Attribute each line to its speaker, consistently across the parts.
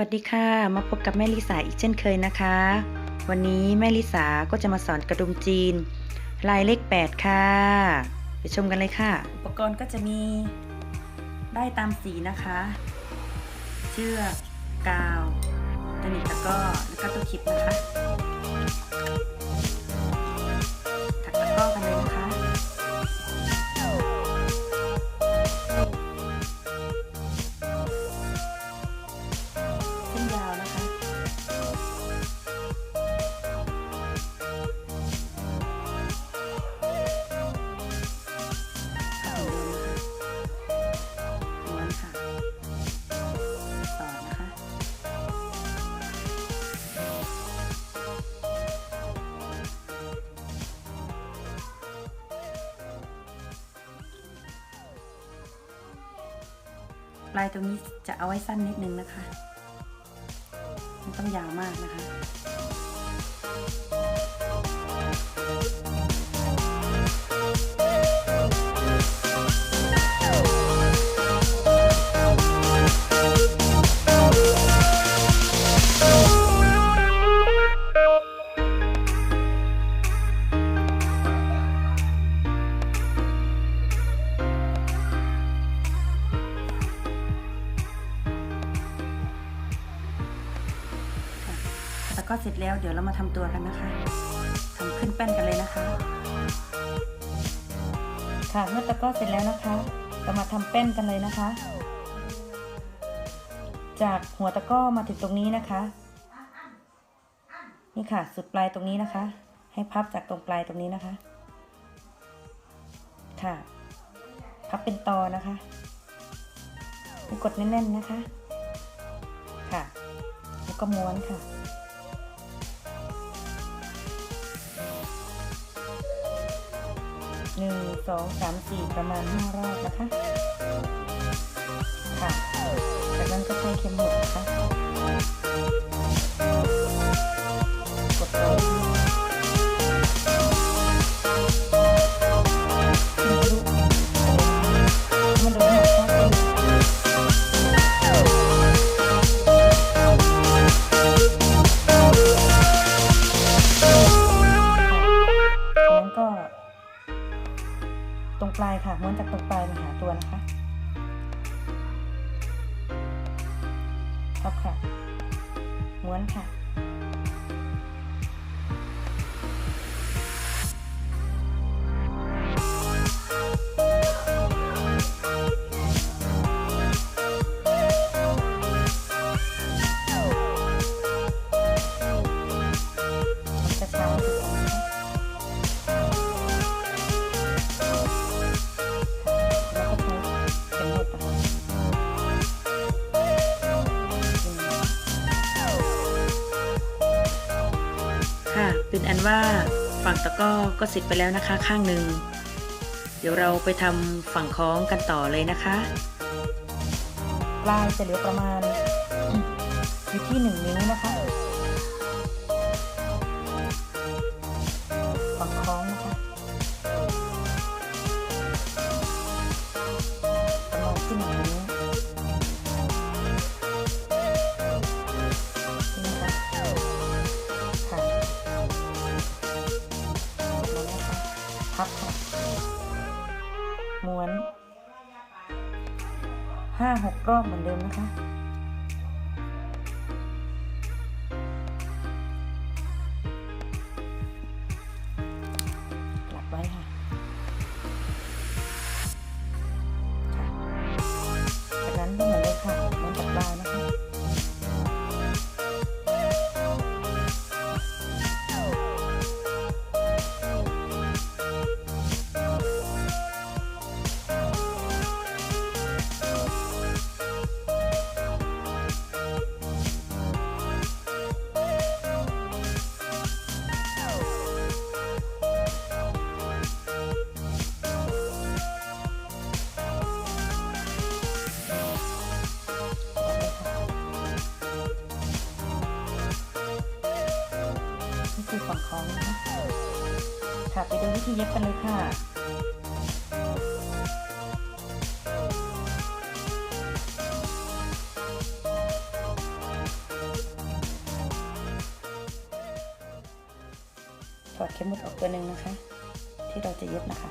Speaker 1: วัสดีค่ะ มาพบกับแม่ลิสาอีกเช่นเคยนะคะ วันนี้แม่ลิสาก็จะมาสอนกระดุมจีน ลายเลข 8 ค่ะ ไปชมกันเลยค่ะ อุปกรณ์ก็จะมีได้ตามสีนะคะ เชือกกาวตัวนี้แล้วก็แล้วก็ตัวคลิปนะคะถักตะก้อกันเลย ปลายตรงนี้จะเอาไว้สั้นนิดนึงนะคะไม่ต้องยาวมากนะคะ ก็เสร็จแล้วเดี๋ยวเรามาทำตัวกันนะคะทำขึ้นแป้นกันเลยนะคะ ค่ะเมื่อตะก้อเสร็จแล้วนะคะเรามาทำแป้นกันเลยนะคะ จากหัวตะก้อมาถึงตรงนี้นะคะ นี่ค่ะสุดปลายตรงนี้นะคะ ให้พับจากตรงปลายตรงนี้นะคะ ค่ะ พับเป็นตอนะคะกดแน่นๆนะคะ ค่ะ แล้วก็ม้วนค่ะ หนึ่งสองสามสี่ประมาณห้ารอบนะคะ ค่ะ จากนั้นก็ใช้เข็มหมุดนะคะ ม้วนค่ะ ค่ะ เป็นอันว่าฝั่งตะก้อก็เสร็จไปแล้วนะคะ ข้างหนึ่ง เดี๋ยวเราไปทำฝั่งคล้องกันต่อเลยนะคะปลายจะเหลือประมาณอยู่ที่หนึ่งนิ้วนะคะ 5-6 รอบเหมือนเดิมนะคะ คือฝั่งของนะค่ะไปดูวิธีเย็บกันเลยค่ะถอดเข็มหมุดออกตัวหนึ่งนะคะ ที่เราจะเย็บนะคะ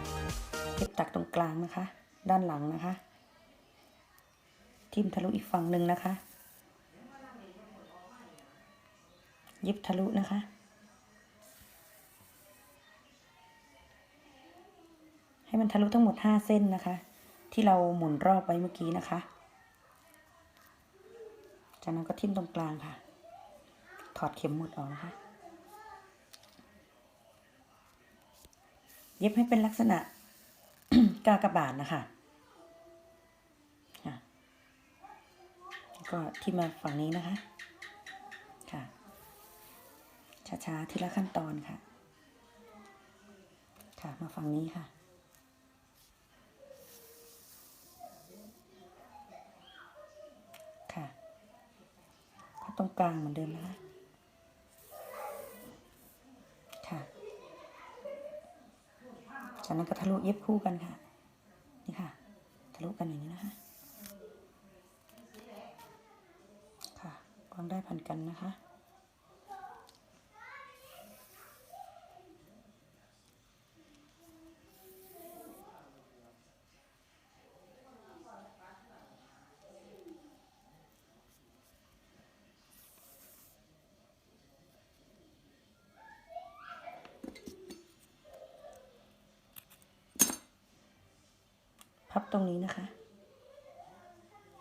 Speaker 1: เย็บตักตรงกลางนะคะ ด้านหลังนะคะ ทิ่มทะลุอีกฝั่งหนึ่งนะคะ เย็บทะลุนะคะ ให้มันทะลุทั้งหมดห้าเส้นนะคะ ที่เราหมุนรอบไว้เมื่อกี้นะคะ จากนั้นก็ทิ่มตรงกลางค่ะ ถอดเข็มหมุดออกนะคะ เย็บให้เป็นลักษณะกากบาทนะคะก็ที่มาฝั่งนี้นะคะ ค่ะ ช้าๆ ทีละขั้นตอนค่ะ ค่ะ มาฝั่งนี้ค่ะก็ ตรงกลางเหมือนเดิมนะคะค่ะ จากนั้นก็ทะลุเย็บคู่กันค่ะ นี่ค่ะ ทะลุกันอย่างนี้นะคะ ค่ะวางได้พันกันนะคะ รงนี้นะคะ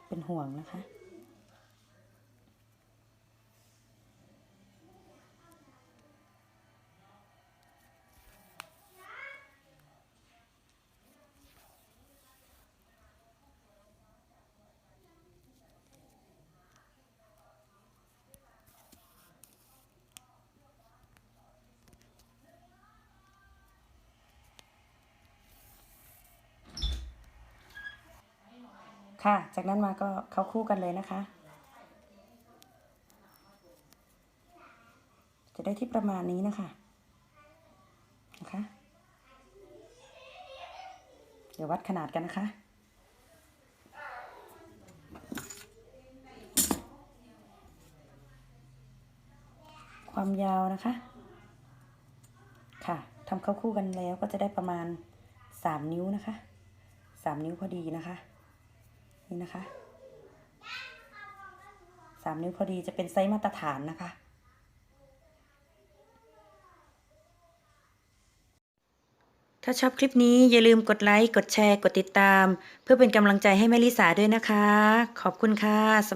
Speaker 1: เป็นห่วงนะคะ ค่ะ จากนั้นมาก็เข้าคู่กันเลยนะคะ จะได้ที่ประมาณนี้นะคะนะคะ เดี๋ยววัดขนาดกันนะคะความยาวนะคะ ค่ะทำเข้าคู่กันแล้วก็จะได้ประมาณสามนิ้วนะคะสามนิ้วพอดีนะคะ นี่นะคะสามนิ้วพอดีจะเป็นไซส์มาตรฐานนะคะ ถ้าชอบคลิปนี้อย่าลืมกดไลค์ กดแชร์ กดติดตาม เพื่อเป็นกำลังใจให้แม่ลิสาด้วยนะคะ ขอบคุณค่ะสวัสดี